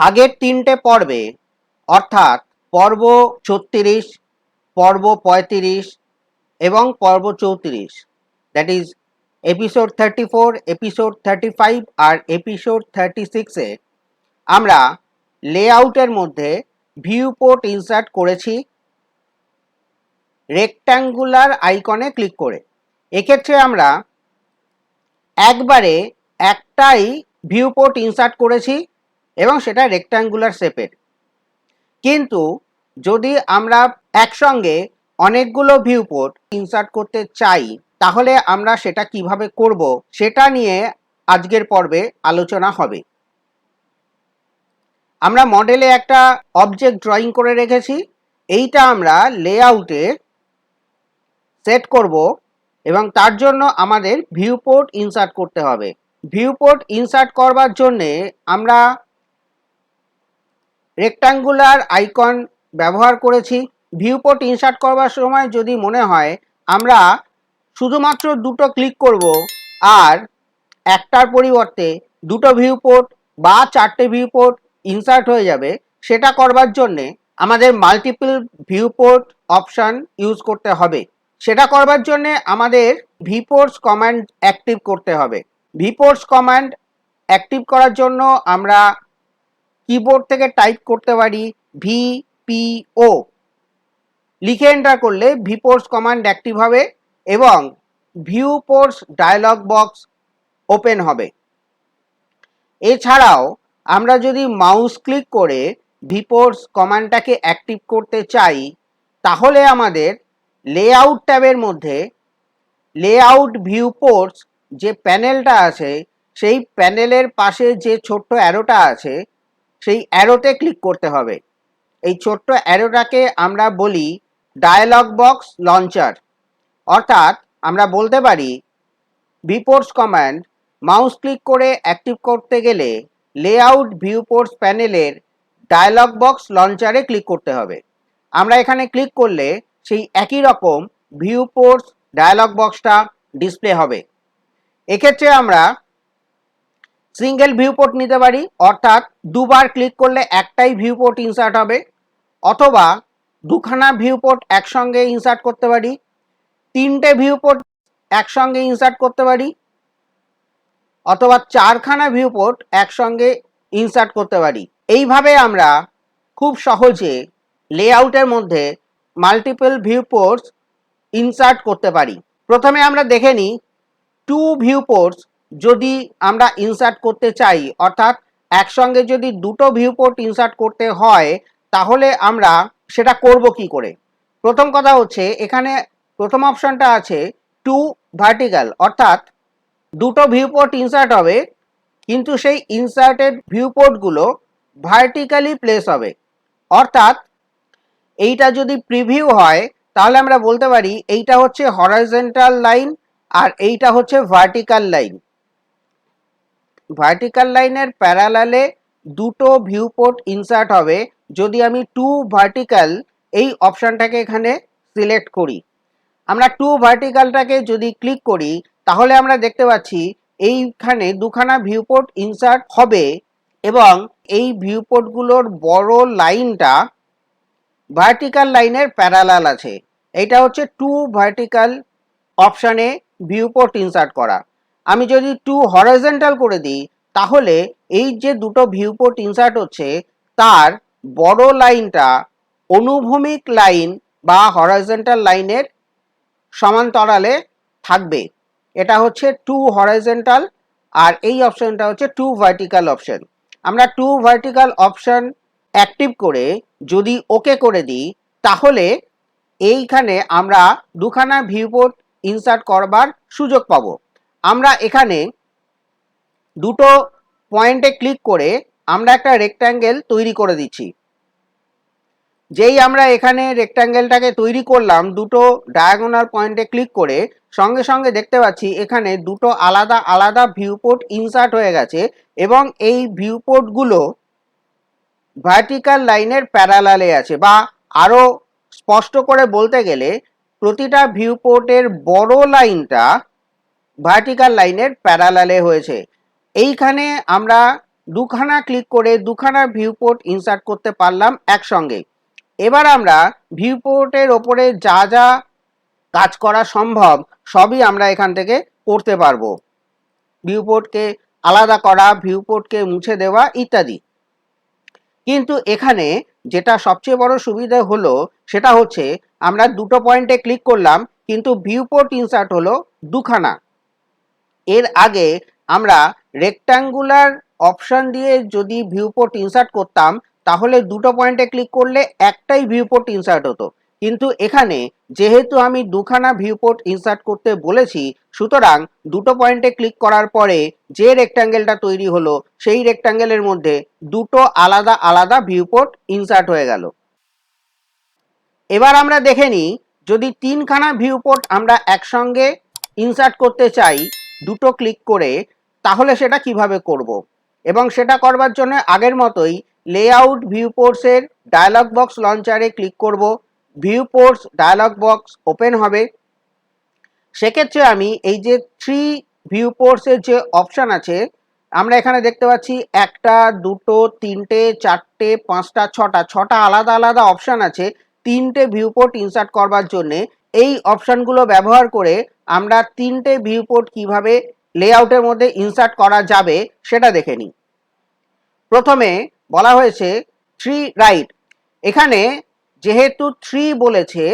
আগের তিনটে পর্বে, অর্থাৎ পর্ব ছত্রিশ, পর্ব পঁয়ত্রিশ এবং পর্ব চৌত্রিশ that is episode thirty four episode thirty five R episode thirty সিক্সে আমরা লেআউটের মধ্যে ভিউ পোর্ট ইনসার্ট করেছি রেক্ট্যাঙ্গুলার আইকনে ক্লিক করে। এক্ষেত্রে আমরা একবারে একটাই ভিউ পোর্ট ইনসার্ট করেছি। এবং সেটা রেক্ট্যাঙ্গুলার শেপের কিন্তু যদি আমরা একসঙ্গে অনেকগুলো ভিউ পোর্ট ইনসার্ট করতে চাই, তাহলে আমরা সেটা কীভাবে করব সেটা নিয়ে আজকের পর্বে আলোচনা হবে। আমরা মডেলে একটা অবজেক্ট ড্রয়িং করে রেখেছি। এইটা আমরা লেআউটে সেট করব এবং তার জন্য আমাদের ভিউ পোর্ট ইনসার্ট করতে হবে। ভিউ পোর্ট ইনসার্ট করবার জন্যে আমরা রেক্টাঙ্গুলার আইকন ব্যবহার করেছি। ভিউ পোর্ট ইনসার্ট করবার সময় যদি মনে হয়, আমরা শুধুমাত্র দুটো ক্লিক করব আর একটার পরিবর্তে দুটো ভিউ পোর্ট বা চারটে ভিউ পোর্ট ইনসার্ট হয়ে যাবে। সেটা করবার জন্যে আমাদের multiple viewport option use করতে হবে। সেটা করবার জন্যে আমাদের ভিপোর্টস কমান্ড অ্যাক্টিভ করতে হবে। ভিপোর্টস কমান্ড অ্যাক্টিভ করার জন্য আমরা কিবোর্ড থেকে টাইপ করতে পারি ভি পি ও লিখে এন্টার করলে ভিপোর্টস কমান্ড অ্যাক্টিভ হবে এবং view ports dialog box open হবে। এছাড়াও আমরা যদি মাউস ক্লিক করে ভিপোর্টস কমান্ডটাকে অ্যাক্টিভ করতে চাই, তাহলে আমাদের লেআউট ট্যাবের মধ্যে লেআউট ভিউ পোর্টস যে প্যানেলটা আছে, সেই প্যানেলের পাশে যে ছোট্ট অ্যারোটা আছে সেই অ্যারোতে ক্লিক করতে হবে। এই ছোট্ট অ্যারোটাকে আমরা বলি ডায়ালগ বক্স লঞ্চার অর্থাৎ আমরা বলতে পারি ভিপোর্টস কমান্ড মাউস ক্লিক করে অ্যাক্টিভ করতে গেলে লেআউট ভিউপোর্টস প্যানেলের ডায়ালগ বক্স লঞ্চারে ক্লিক করতে হবে। আমরা এখানে ক্লিক করলে সেই একই রকম ভিউপোর্টস ডায়ালগ বক্সটা ডিসপ্লে হবে। এক্ষেত্রে আমরা সিঙ্গেল ভিউপোর্ট নিতে পারি, অর্থাৎ দুবার ক্লিক করলে একটাই ভিউপোর্ট ইনসার্ট হবে, অথবা দুখানা ভিউপোর্ট একসঙ্গে ইনসার্ট করতে পারি, তিনটে ভিউপোর্ট একসঙ্গে ইনসার্ট করতে পারি, অথবা চারখানা ভিউপোর্ট একসঙ্গে ইনসার্ট করতে পারি। এইভাবে আমরা খুব সহজে লেআউটের মধ্যে মাল্টিপল ভিউপোর্টস ইনসার্ট করতে পারি। প্রথমে আমরা দেখে নিই টু ভিউপোর্টস যদি আমরা ইনসার্ট করতে চাই, অর্থাৎ একসঙ্গে যদি দুটো ভিউপোর্ট ইনসার্ট করতে হয়, তাহলে আমরা সেটা করব কি করে? প্রথম কথা হচ্ছে, এখানে প্রথম অপশনটা আছে টু ভার্টিক্যাল অর্থাৎ দুটো ভিউপোর্ট ইনসার্ট হবে, কিন্তু সেই ইনসার্টেড ভিউপোর্টগুলো ভার্টিক্যালি প্লেস হবে। অর্থাৎ এইটা যদি প্রিভিউ হয়, তাহলে আমরা বলতে পারি, এইটা হচ্ছে হরাইজেন্টাল লাইন আর এইটা হচ্ছে ভার্টিক্যাল লাইন ভার্টিক্যাল লাইনের প্যারালালে দুটো ভিউপোর্ট ইনসার্ট হবে। যদি আমি টু ভার্টিক্যাল এই অপশানটাকে এখানে সিলেক্ট করি। আমরা টু ভার্টিক্যালটাকে যদি ক্লিক করি, তাহলে আমরা দেখতে পাচ্ছি এইখানে দুখানা ভিউপোর্ট ইনসার্ট হবে এবং এই ভিউপোর্টগুলোর বড় লাইনটা ভার্টিক্যাল লাইনের প্যারালাল আছে। এটা হচ্ছে টু ভার্টিক্যাল অপশানে ভিউপোর্ট ইনসার্ট করা। আমি যদি টু হরাইজেন্টাল করে দিই, তাহলে এই যে দুটো ভিউপোর্ট ইনসার্ট হচ্ছে, তার বড় লাইনটা অনুভূমিক লাইন বা হরাইজেন্টাল লাইনের সমান্তরালে থাকবে। এটা হচ্ছে টু হরাইজেন্টাল আর এই অপশনটা হচ্ছে টু ভার্টিক্যাল অপশন আমরা টু ভার্টিক্যাল অপশন অ্যাক্টিভ করে যদি ওকে করে দিই, তাহলে এইখানে আমরা দুখানা ভিউপোর্ট ইনসার্ট করবার সুযোগ পাব। আমরা এখানে দুটো পয়েন্টে ক্লিক করে আমরা একটা রেক্ট্যাঙ্গেল তৈরি করে দিচ্ছি। যেই আমরা এখানে রেক্ট্যাঙ্গেলটাকে তৈরি করলাম, দুটো ডায়াগোনাল পয়েন্টে ক্লিক করে সঙ্গে সঙ্গে দেখতে পাচ্ছি এখানে দুটো আলাদা আলাদা ভিউপোর্ট ইনসার্ট হয়ে গেছে এবং এই ভিউপোর্টগুলো ভার্টিক্যাল লাইনের প্যারালালে আছে বা আরও স্পষ্ট করে বলতে গেলে প্রতিটা ভিউপোর্টের বড় লাইনটা ভার্টিক্যাল লাইনের প্যারালালে হয়েছে। এইখানে আমরা দুখানা ক্লিক করে দুখানা ভিউ পোর্ট ইনসার্ট করতে পারলাম একসঙ্গে। এবার আমরা ভিউ পোর্টের ওপরে যা যা কাজ করা সম্ভব, সবই আমরা এখান থেকে করতে পারব। ভিউ পোর্টকে আলাদা করা ভিউ পোর্টকে মুছে দেওয়া ইত্যাদি। কিন্তু এখানে যেটা সবচেয়ে বড় সুবিধা হলো, সেটা হচ্ছে আমরা দুটো পয়েন্টে ক্লিক করলাম, কিন্তু ভিউ পোর্ট ইনসার্ট হলো দুখানা। এর আগে আমরা রেক্ট্যাঙ্গুলার অপশন দিয়ে যদি ভিউ পোর্ট ইনসার্ট করতাম, তাহলে দুটো পয়েন্টে ক্লিক করলে একটাই ভিউ পোর্ট ইনসার্ট হতো। কিন্তু এখানে যেহেতু আমি দুখানা ভিউ পোর্ট ইনসার্ট করতে বলেছি, সুতরাং দুটো পয়েন্টে ক্লিক করার পরে যে রেক্ট্যাঙ্গেলটা তৈরি হলো, সেই রেক্ট্যাঙ্গেলের মধ্যে দুটো আলাদা আলাদা ভিউ পোর্ট ইনসার্ট হয়ে গেল। এবার আমরা দেখে নিই, যদি তিনখানা ভিউ পোর্ট আমরা একসঙ্গে ইনসার্ট করতে চাই দুটো ক্লিক করে তাহলে সেটা কীভাবে করব। এবং সেটা করবার জন্য আগের মতোই লেআউট ভিউ পোর্টসের ডায়ালগ বক্স লঞ্চারে ক্লিক করব। View ports dialog box open হবে। সেক্ষেত্রে আমি এই যে থ্রি ভিউ পোর্টসের যে অপশান আছে, আমরা এখানে দেখতে পাচ্ছি একটা, দুটো, তিনটে, চারটে, পাঁচটা, ছটা ছটা আলাদা আলাদা অপশান আছে তিনটে ভিউ পোর্ট ইনসার্ট করবার জন্যে। এই অপশানগুলো ব্যবহার করে আমরা তিনটে ভিউ পোর্ট কীভাবে লেআউটের মধ্যে ইনসার্ট করা যাবে সেটা দেখে নিই। প্রথমে বলা হয়েছে থ্রি রাইট এখানে যেহেতু থ্রি বলেছে,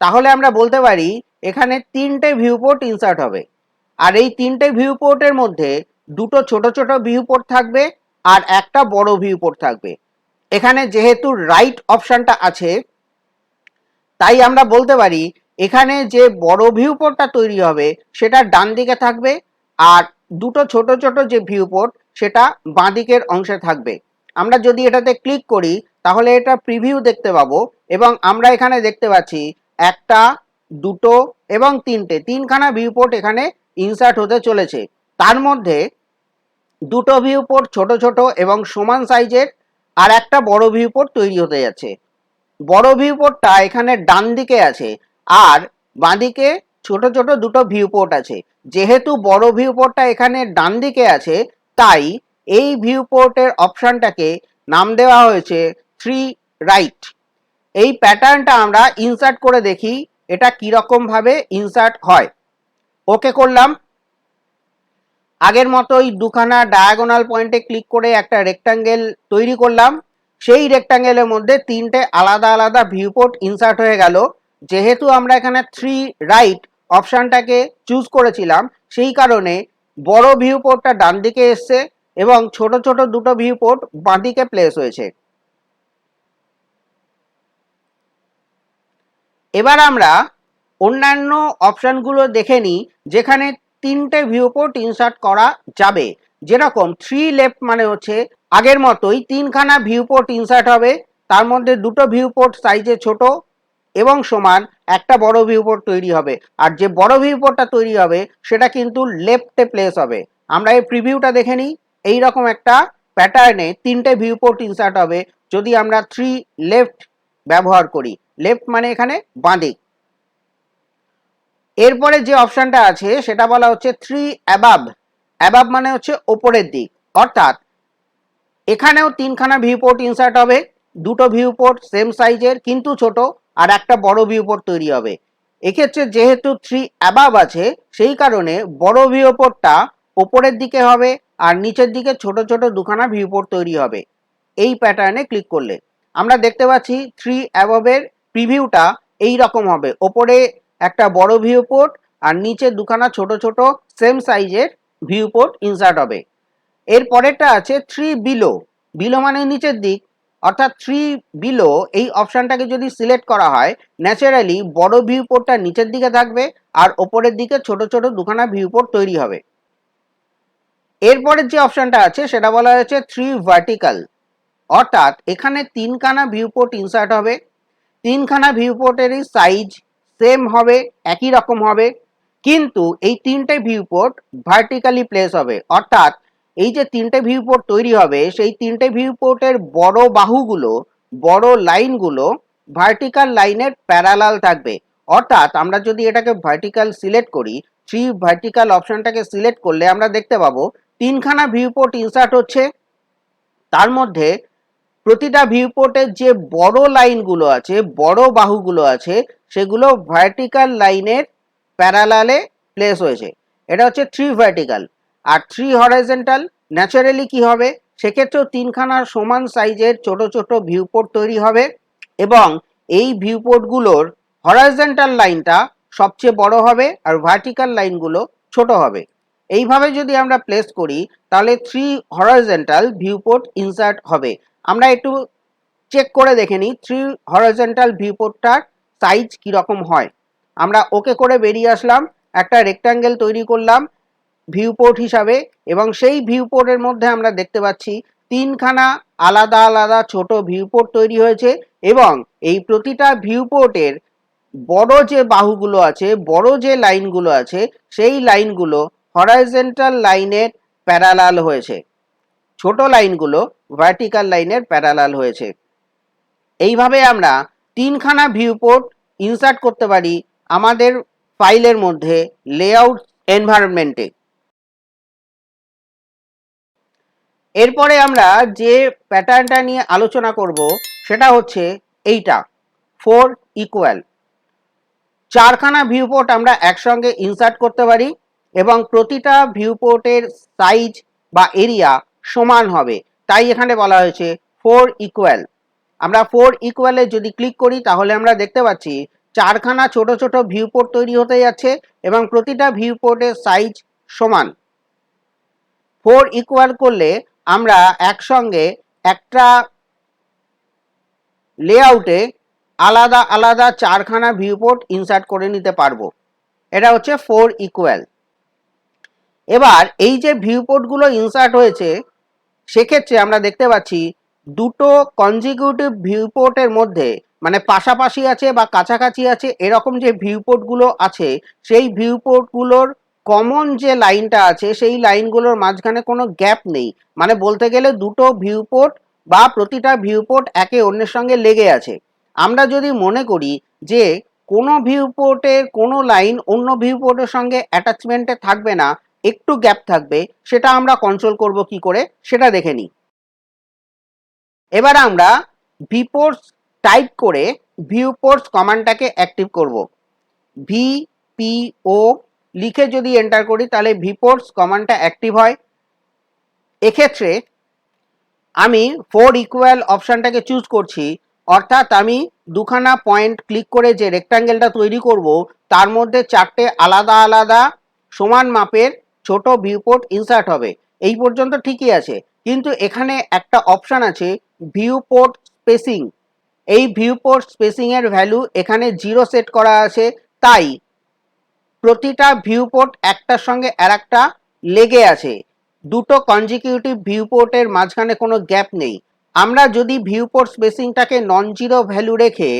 তাহলে আমরা বলতে পারি এখানে তিনটে ভিউ পোর্ট ইনসার্ট হবে। আর এই তিনটে ভিউ পোর্টের মধ্যে দুটো ছোট ছোট ভিউ পোর্ট থাকবে আর একটা বড় ভিউ পোর্ট থাকবে। এখানে যেহেতু রাইট অপশানটা আছে, তাই আমরা বলতে পারি এখানে যে বড় ভিউ পোর্টটা তৈরি হবে, সেটা ডান দিকে থাকবে আর দুটো ছোট ছোট যে ভিউ পোর্ট সেটা বাঁ দিকের অংশে থাকবে। আমরা যদি এটাতে ক্লিক করি, তাহলে এটা প্রিভিউ দেখতে পাবো এবং আমরা এখানে দেখতে পাচ্ছি একটা, দুটো এবং তিনটে। তিনখানা ভিউ পোর্ট এখানে ইনসার্ট হতে চলেছে। তার মধ্যে দুটো ভিউ পোর্ট ছোট ছোট এবং সমান সাইজের আর একটা বড় ভিউ পোর্ট তৈরি হতে যাচ্ছে। বড় ভিউ পোর্টটা এখানে ডান দিকে আছে। আর বাঁদিকে ছোট ছোট দুটো ভিউ পোর্ট আছে। যেহেতু বড় ভিউ পোর্টটা এখানে ডান দিকে আছে, তাই এই ভিউ পোর্টের অপশানটাকে নাম দেওয়া হয়েছে থ্রি রাইট এই প্যাটার্নটা আমরা ইনসার্ট করে দেখি, এটা কীরকমভাবে ইনসার্ট হয়। ওকে করলাম। আগের মতোই দুখানা ডায়াগোনাল পয়েন্টে ক্লিক করে একটা রেক্টাঙ্গেল তৈরি করলাম। সেই রেক্টাঙ্গেলের মধ্যে তিনটে আলাদা আলাদা ভিউপোর্ট ইনসার্ট হয়ে গেল। যেহেতু আমরা এখানে থ্রি রাইট অপশানটাকে চুজ করেছিলাম, সেই কারণে বড় ভিউপোর্টটা ডান দিকে এসছে এবং ছোট ছোট দুটো ভিউপোর্ট বাঁ দিকে প্লেস হয়েছে। এবার আমরা অন্যান্য অপশানগুলো দেখে নিই, যেখানে তিনটে ভিউপোর্ট ইনসার্ট করা যাবে। যেরকম থ্রি লেফট মানে হচ্ছে আগের মতোই তিনখানা ভিউপোর্ট ইনসার্ট হবে, তার মধ্যে দুটো ভিউপোর্ট সাইজে ছোট এবং সমান একটা বড় ভিউপোর্ট তৈরি হবে। আর যে বড় ভিউপোর্টটা তৈরি হবে, সেটা কিন্তু লেফটে প্লেস হবে। আমরা এই প্রিভিউটা দেখে নিই। এইরকম একটা প্যাটার্নে তিনটে ভিউপোর্ট ইনসার্ট হবে, যদি আমরা থ্রি লেফট ব্যবহার করি। লেফট মানে এখানে বাঁদিক। এরপরে যে অপশানটা আছে, সেটা বলা হচ্ছে থ্রি অ্যাবাব অ্যাবাব মানে হচ্ছে ওপরের দিক। অর্থাৎ এখানেও তিনখানা ভিউ পোর্ট ইনসার্ট হবে। দুটো ভিউ পোর্ট সেম সাইজের কিন্তু ছোট। আর একটা বড় পোর্ট তৈরি হবে। এক্ষেত্রে যেহেতু থ্রি অ্যাবাব আছে, সেই কারণে বড় ভিউ পোর্টটা ওপরের দিকে হবে আর নিচের দিকে ছোট ছোট দুখানা ভিউ পোর্ট তৈরি হবে। এই প্যাটার্নে ক্লিক করলে। আমরা দেখতে পাচ্ছি থ্রি অ্যাবাবের প্রিভিউটা এই রকম হবে। ওপরে একটা বড় ভিউ পোর্ট আর নিচে দুখানা ছোট ছোট সেম সাইজের ভিউ পোর্ট ইনসার্ট হবে। এর পরেরটা আছে থ্রি বিলো বিলো মানে নিচের দিক। অর্থাৎ থ্রি বিলো এই অপশানটাকে যদি সিলেক্ট করা হয় ন্যাচারালি বড় ভিউ পোর্টটা নিচের দিকে থাকবে আর ওপরের দিকে ছোট ছোট দুখানা ভিউ পোর্ট তৈরি হবে। এরপরের যে অপশানটা আছে, সেটা বলা হয়েছে থ্রি ভার্টিক্যাল অর্থাৎ এখানে তিনখানা ভিউ পোর্ট ইনসার্ট হবে। তিনখানা ভিউ পোর্টেরই সাইজ সেম হবে, একই রকম হবে। কিন্তু এই তিনটে ভিউ পোর্ট ভার্টিক্যালি প্লেস হবে। অর্থাৎ এই যে তিনটে ভিউ পোর্ট তৈরি হবে, সেই তিনটে ভিউ পোর্টের বড় বাহুগুলো, বড় লাইনগুলো ভার্টিক্যাল লাইনের প্যারালাল থাকবে। অর্থাৎ আমরা যদি এটাকে ভার্টিক্যাল সিলেক্ট করি থ্রি ভার্টিক্যাল অপশনটাকে সিলেক্ট করলে আমরা দেখতে পাবো, তিনখানা ভিউ পোর্ট ইনসার্ট হচ্ছে। তার মধ্যে প্রতিটা ভিউপোর্টের যে বড় লাইনগুলো আছে, বড় বাহুগুলো আছে, সেগুলো ভার্টিক্যাল লাইনের প্যারালালে প্লেস হয়েছে। এটা হচ্ছে থ্রি ভার্টিক্যাল আর থ্রি হরাইজেন্টাল ন্যাচারালি কি হবে? সেক্ষেত্রেও তিনখানা সমান সাইজের ছোট ছোট ভিউপোর্ট তৈরি হবে এবং এই ভিউপোর্টগুলোর হরাইজেন্টাল লাইনটা সবচেয়ে বড় হবে আর ভার্টিক্যাল লাইনগুলো ছোট হবে। এইভাবে যদি আমরা প্লেস করি, তাহলে থ্রি হরাইজেন্টাল ভিউপোর্ট ইনসার্ট হবে। আমরা একটু চেক করে দেখে নিই থ্রি হরাইজেন্টাল ভিউপোর্টটার সাইজ কীরকম হয়। আমরা ওকে করে বেরিয়ে আসলাম, একটা রেক্ট্যাঙ্গেল তৈরি করলাম ভিউপোর্ট হিসাবে এবং সেই ভিউপোর্টের মধ্যে আমরা দেখতে পাচ্ছি তিনখানা আলাদা আলাদা ছোট ভিউপোর্ট তৈরি হয়েছে এবং এই প্রতিটা ভিউপোর্টের বড় যে বাহুগুলো আছে, বড় যে লাইনগুলো আছে, সেই লাইনগুলো হরাইজেন্টাল লাইনের প্যারালাল হয়েছে। ছোট লাইনগুলো ভার্টিক্যাল লাইনের প্যারালাল হয়েছে। এইভাবে আমরা তিনখানা ভিউপোর্ট ইনসার্ট করতে পারি আমাদের ফাইলের মধ্যে লেআউট এনভায়রনমেন্টে এরপরে আমরা যে প্যাটার্নটা নিয়ে আলোচনা করব, সেটা হচ্ছে এইটা ফোর ইকুয়াল চারখানা ভিউপোর্ট আমরা একসঙ্গে ইনসার্ট করতে পারি এবং প্রতিটা ভিউপোর্টের সাইজ বা এরিয়া সমান হবে। তাই এখানে বলা হয়েছে ফোর ইকুয়াল আমরা ফোর ইকুয়ালে যদি ক্লিক করি, তাহলে আমরা দেখতে পাচ্ছি চারখানা ছোট ছোট ভিউপোর্ট তৈরি হতে যাচ্ছে এবং প্রতিটা ভিউপোর্টের সাইজ সমান। ফোর ইকুয়াল করলে আমরা একসঙ্গে একটা লেআউটে আলাদা আলাদা চারখানা ভিউপোর্ট ইনসার্ট করে নিতে পারব। এটা হচ্ছে ফোর ইকুয়াল এবার এই যে ভিউপোর্টগুলো ইনসার্ট হয়েছে, সেক্ষেত্রে আমরা দেখতে পাচ্ছি দুটো কনজিকিউটিভ ভিউপোর্টের মধ্যে মানে পাশাপাশি আছে বা কাছাকাছি আছে, এরকম যে ভিউপোর্টগুলো আছে, সেই ভিউপোর্টগুলোর কমন যে লাইনটা আছে, সেই লাইনগুলোর মাঝখানে কোনো গ্যাপ নেই। মানে বলতে গেলে দুটো ভিউপোর্ট বা প্রতিটা ভিউপোর্ট একে অন্যের সঙ্গে লেগে আছে। আমরা যদি মনে করি যে কোনো ভিউপোর্টের কোনো লাইন অন্য ভিউপোর্টের সঙ্গে অ্যাটাচমেন্টে থাকবে না, একটু গ্যাপ থাকবে, সেটা আমরা কন্ট্রোল করব কি করে? সেটা দেখে নিই। এবার আমরা ভিপোর্টস টাইপ করে ভিউপোর্টস কমান্ডটাকে অ্যাক্টিভ করব। ভি পি ও লিখে যদি এন্টার করি, তাহলে ভিপোর্টস কমান্ডটা অ্যাক্টিভ হয়। এক্ষেত্রে আমি ফোর ইকুয়াল অপশানটাকে চুজ করছি। অর্থাৎ আমি দুখানা পয়েন্ট ক্লিক করে যে রেক্টাঙ্গেলটা তৈরি করব, তার মধ্যে চারটে আলাদা আলাদা সমান মাপের ছোট ভিউপোর্ট ইনসার্ট হবে। এই পর্যন্ত ঠিকই আছে। কিন্তু এখানে একটা অপশান আছে ভিউপোর্ট স্পেসিং এই ভিউপোর্ট স্পেসিংয়ের ভ্যালু এখানে জিরো সেট করা আছে। তাই প্রতিটা ভিউপোর্ট একটার সঙ্গে আর একটা লেগে আছে। দুটো কনজিকিউটিভ ভিউপোর্টের মাঝখানে কোনো গ্যাপ নেই। আমরা যদি ভিউপোর্ট স্পেসিংটাকে নন জিরো ভ্যালু রেখে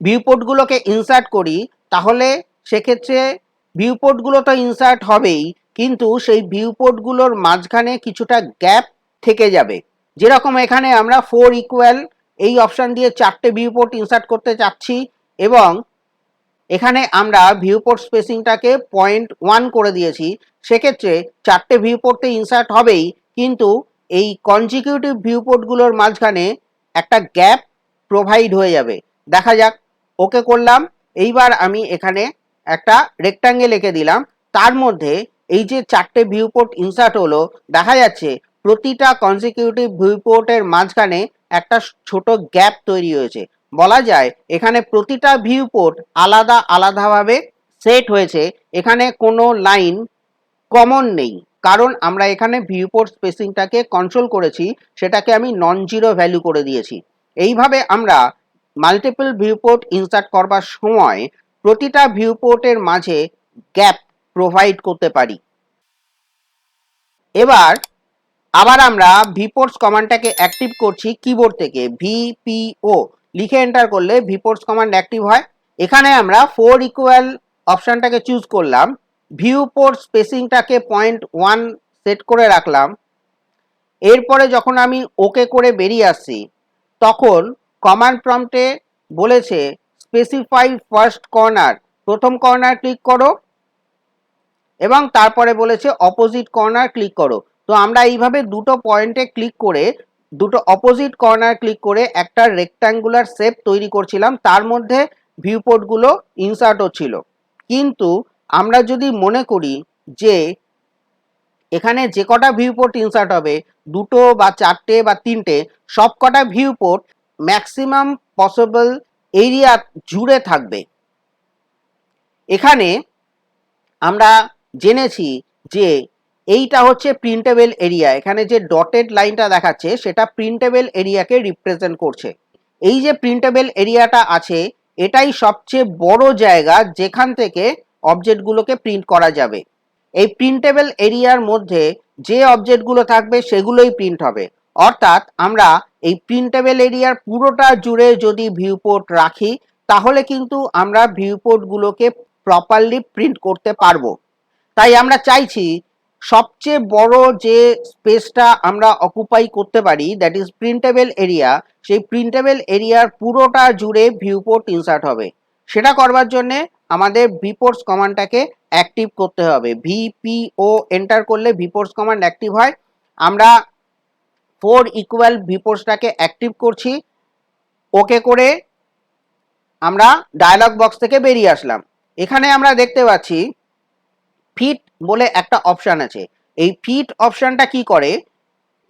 ভিউপোর্টগুলোকে ইনসার্ট করি, তাহলে সেক্ষেত্রে ভিউপোর্টগুলো তো ইনসার্ট হবেই, কিন্তু সেই ভিউপোর্টগুলোর মাঝখানে কিছুটা গ্যাপ থেকে যাবে। যেরকম এখানে আমরা ফোর ইকুয়াল এই অপশান দিয়ে চারটে ভিউপোর্ট ইনসার্ট করতে চাচ্ছি এবং এখানে আমরা ভিউপোর্ট স্পেসিংটাকে পয়েন্ট ওয়ান করে দিয়েছি, সেক্ষেত্রে চারটে ভিউপোর্টে ইনসার্ট হবেই, কিন্তু এই কনজিকিউটিভ ভিউপোর্টগুলোর মাঝখানে একটা গ্যাপ প্রোভাইড হয়ে যাবে। দেখা যাক ওকে করলাম, এইবার আমি এখানে একটা রেক্টাঙ্গেল এঁকে দিলাম, তার মধ্যে এই যে চারটে ভিউপোর্ট ইনসার্ট হলো, দেখা যাচ্ছে প্রতিটা কনজিকিউটিভ ভিউপোর্টের মাঝখানে একটা ছোট গ্যাপ তৈরি হয়েছে। বলা যায়, এখানে প্রতিটা ভিউপোর্ট আলাদা আলাদাভাবে সেট হয়েছে। এখানে কোনো লাইন কমন নেই। কারণ আমরা এখানে ভিউপোর্ট স্পেসিংটাকে কন্ট্রোল করেছি, সেটাকে আমি নন জিরো ভ্যালু করে দিয়েছি। এইভাবে আমরা মাল্টিপল ভিউপোর্ট ইনসার্ট করবার সময় প্রতিটা ভিউপোর্টের মাঝে গ্যাপ প্রোভাইড করতে পারি। এবার, আবার আমরা ভিপোর্টস কমান্ডটাকে অ্যাক্টিভ করছি কিবোর্ড থেকে ভিপিও লিখে এন্টার করলে ভিপোর্টস কমান্ড অ্যাক্টিভ হয়। এখানে আমরা ফোর ইকুয়াল অপশানটাকে চুজ করলাম। ভিউ পোর্ট স্পেসিংটাকে পয়েন্ট ওয়ান সেট করে রাখলাম। এরপরে যখন আমি ওকে করে বেরিয়ে আসছি, তখন কমান্ড প্রম্পটে বলেছে স্পেসিফাই ফার্স্ট কর্নার প্রথম কর্নার ক্লিক করো এবং তারপরে বলেছে অপোজিট কর্নার ক্লিক করো। তো আমরা এইভাবে দুটো পয়েন্টে ক্লিক করে দুটো অপোজিট কর্নার ক্লিক করে একটা রেক্ট্যাঙ্গুলার শেপ তৈরি করছিলাম। তার মধ্যে ভিউ পোর্টগুলো ইনসার্ট হচ্ছিল কিন্তু আমরা যদি মনে করি যে এখানে যে কটা ভিউ পোর্ট ইনসার্ট হবে, দুটো বা চারটে বা তিনটে, সব কটা viewport maximum possible area জুড়ে থাকবে। এখানে আমরা জেনেছি যে এইটা হচ্ছে প্রিন্টেবল এরিয়া এখানে যে ডটেড লাইনটা দেখাচ্ছে, সেটা প্রিন্টেবল এরিয়াকে রিপ্রেজেন্ট করছে। এই যে প্রিন্টেবল এরিয়াটা আছে, এটাই সবচেয়ে বড় জায়গা যেখান থেকে অবজেক্টগুলোকে প্রিন্ট করা যাবে। এই প্রিন্টেবল এরিয়ার মধ্যে যে অবজেক্টগুলো থাকবে, সেগুলোই প্রিন্ট হবে। অর্থাৎ আমরা এই প্রিন্টেবল এরিয়ার পুরোটা জুড়ে যদি ভিউপোর্ট রাখি, তাহলে কিন্তু আমরা ভিউপোর্টগুলোকে প্রপারলি প্রিন্ট করতে পারব। তাই আমরা চাইছি সবচেয়ে বড় যে স্পেসটা আমরা অকুপাই করতে পারি দ্যাট ইজ প্রিন্টেবল এরিয়া সেই প্রিন্টেবল এরিয়ার পুরোটা জুড়ে ভিউপোর্ট ইনসার্ট হবে। সেটা করবার জন্যে আমাদের ভিপোর্টস কমান্ডটাকে অ্যাক্টিভ করতে হবে। ভিপিও এন্টার করলে ভিপোর্টস কমান্ড অ্যাক্টিভ হয়। আমরা ফোর ইকুয়াল ভিপোর্টসটাকে অ্যাক্টিভ করছি। ওকে করে আমরা ডায়ালগ বক্স থেকে বেরিয়ে আসলাম। এখানে আমরা দেখতে পাচ্ছি ফিট বলে একটা অপশান আছে। এই ফিট অপশানটা কি করে?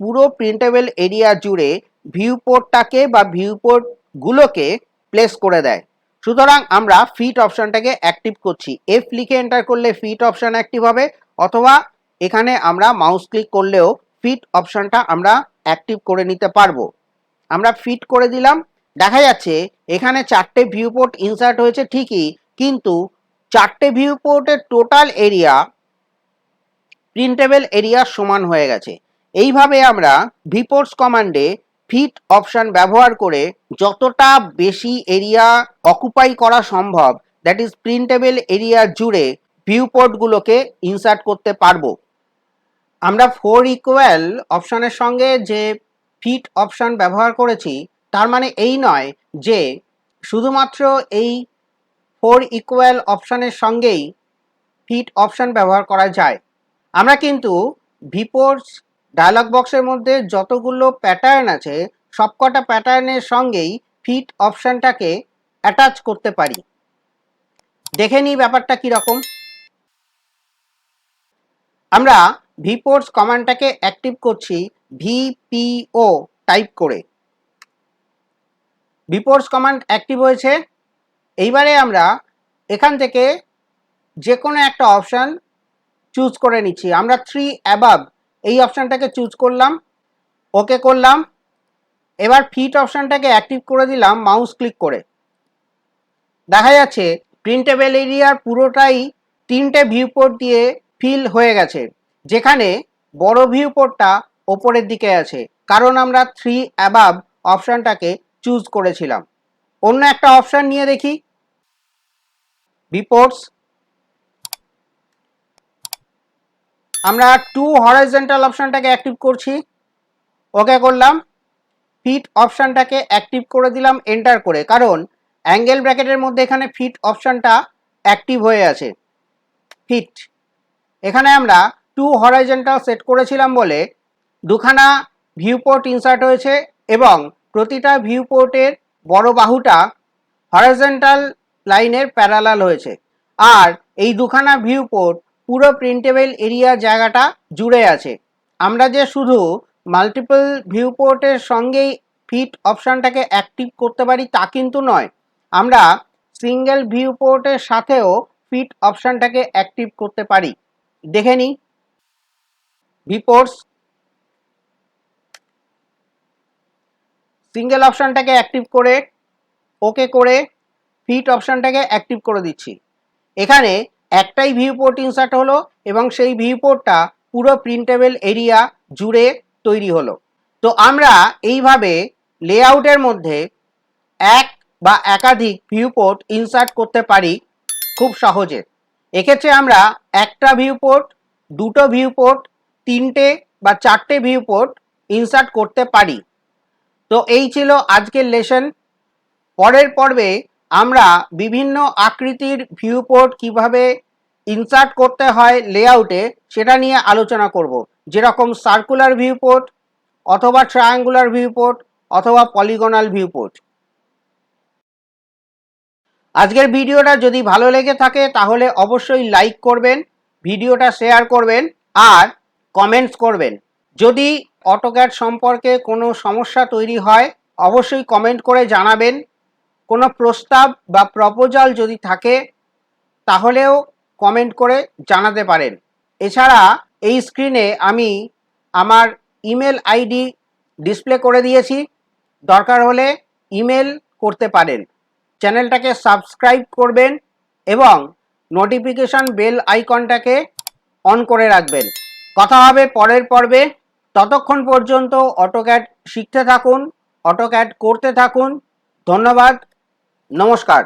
পুরো প্রিন্টেবল এরিয়া জুড়ে ভিউ পোর্টটাকে বা ভিউ পোর্টগুলোকে প্লেস করে দেয়। সুতরাং আমরা ফিট অপশানটাকে অ্যাক্টিভ করছি। এফ লিখে এন্টার করলে ফিট অপশান অ্যাক্টিভ হবে, অথবা এখানে আমরা মাউস ক্লিক করলেও ফিট অপশানটা আমরা অ্যাক্টিভ করে নিতে পারব। আমরা ফিট করে দিলাম। দেখা যাচ্ছে এখানে চারটে ভিউ পোর্ট ইনসার্ট হয়েছে ঠিকই, কিন্তু চারটে ভিউ পোর্টের টোটাল এরিয়া প্রিন্টেবল এরিয়া সমান হয়ে গেছে। এইভাবে আমরা ভিপোর্টস কমান্ডে ফিট অপশান ব্যবহার করে যতটা বেশি এরিয়া অকুপাই করা সম্ভব দ্যাট ইজ প্রিন্টেবল এরিয়া জুড়ে ভিউ পোর্টগুলোকে ইনসার্ট করতে পারব। আমরা ফোর ইকুয়াল অপশানের সঙ্গে যে ফিট অপশান ব্যবহার করেছি, তার মানে এই নয় যে শুধুমাত্র এই ফোর ইকুয়াল অপশনের সঙ্গেই ফিট অপশন ব্যবহার করা যায়। আমরা কিন্তু ভিপোর্স ডায়লগ বক্সের মধ্যে যতগুলো প্যাটার্ন আছে, সবকটা প্যাটার্নের সঙ্গেই ফিট অপশনটাকে অ্যাটাচ করতে পারি। দেখে নিই ব্যাপারটা কীরকম। আমরা ভিপোর্স কমান্ডটাকে অ্যাক্টিভ করছি ভিপিও টাইপ করে। ভিপোর্স কমান্ড অ্যাক্টিভ হয়েছে। এইবারে আমরা এখান থেকে যে কোনো একটা অপশান চুজ করে নিচ্ছি। আমরা থ্রি অ্যাবাব এই অপশানটাকে চুজ করলাম ওকে করলাম। এবার ফিট অপশানটাকে অ্যাক্টিভ করে দিলাম মাউস ক্লিক করে। দেখা যাচ্ছে প্রিন্টেবল এরিয়ার পুরোটাই তিনটে ভিউ পোর্ট দিয়ে ফিল হয়ে গেছে, যেখানে বড় ভিউ পোর্টটা ওপরের দিকে আছে, কারণ আমরা থ্রি অ্যাবাব অপশানটাকে চুজ করেছিলাম। অন্য একটা অপশান নিয়ে দেখি। রিপোর্টস আমরা টু হরাইজেন্টাল অপশানটাকে অ্যাক্টিভ করছি। ওকে করলাম। ফিট অপশানটাকে অ্যাক্টিভ করে দিলাম এন্টার করে। কারণ অ্যাঙ্গেল ব্র্যাকেটের মধ্যে এখানে ফিট অপশানটা অ্যাক্টিভ হয়ে আছে। ফিট এখানে আমরা টু হরাইজেন্টাল সেট করেছিলাম বলে দুখানা ভিউ পোর্ট ইনসার্ট হয়েছে এবং প্রতিটা ভিউ পোর্টের বড় বাহুটা হরাইজেন্টাল লাইনের প্যারালাল হয়েছে। আর এই দুখানা ভিউ পোর্ট পুরো প্রিন্টেবল এরিয়া জায়গাটা জুড়ে আছে। আমরা যে শুধু মাল্টিপল ভিউ পোর্টের সঙ্গেই ফিট অপশানটাকে অ্যাক্টিভ করতে পারি তা কিন্তু নয়। আমরা সিঙ্গেল ভিউ পোর্টের সাথেও ফিট অপশানটাকে অ্যাক্টিভ করতে পারি। দেখে নিই। ভিপোর্টস সিঙ্গেল অপশানটাকে অ্যাক্টিভ করে, ওকে করে ফিট অপশানটাকে অ্যাক্টিভ করে দিচ্ছি। এখানে একটাই ভিউ পোর্ট ইনসার্ট হলো এবং সেই ভিউ পোর্টটা পুরো প্রিন্টেবল এরিয়া জুড়ে তৈরি হলো। তো আমরা এইভাবে লেআউটের মধ্যে এক বা একাধিক ভিউ পোর্ট ইনসার্ট করতে পারি খুব সহজে। এক্ষেত্রে আমরা একটা ভিউ পোর্ট দুটো ভিউ পোর্ট তিনটে বা চারটে ভিউ পোর্ট ইনসার্ট করতে পারি। তো এই ছিল আজকের লেসন পরের পর্বে আমরা বিভিন্ন আকৃতির ভিউ পোর্ট কীভাবে ইনসার্ট করতে হয় লেআউটে সেটা নিয়ে আলোচনা করব। যেরকম সার্কুলার ভিউ পোর্ট অথবা ট্রায়াঙ্গুলার ভিউপোর্ট অথবা পলিগোনাল ভিউপোর্ট আজকের ভিডিওটা যদি ভালো লেগে থাকে, তাহলে অবশ্যই লাইক করবেন, ভিডিওটা শেয়ার করবেন, আর কমেন্টস করবেন। যদি অটোক্যাড সম্পর্কে কোনো সমস্যা তৈরি হয়, অবশ্যই কমেন্ট করে জানাবেন। কোনো প্রস্তাব বা প্রপোজাল যদি থাকে, তাহলেও কমেন্ট করে জানাতে পারেন। এছাড়া এই স্ক্রিনে আমি আমার ইমেল আইডি ডিসপ্লে করে দিয়েছি। দরকার হলে ইমেল করতে পারেন। চ্যানেলটাকে সাবস্ক্রাইব করবেন এবং নোটিফিকেশন বেল আইকনটাকে অন করে রাখবেন। কথা হবে পরের পর্বে। ততক্ষণ পর্যন্ত অটোক্যাড শিখতে থাকুন অটোক্যাড করতে থাকুন। ধন্যবাদ নমস্কার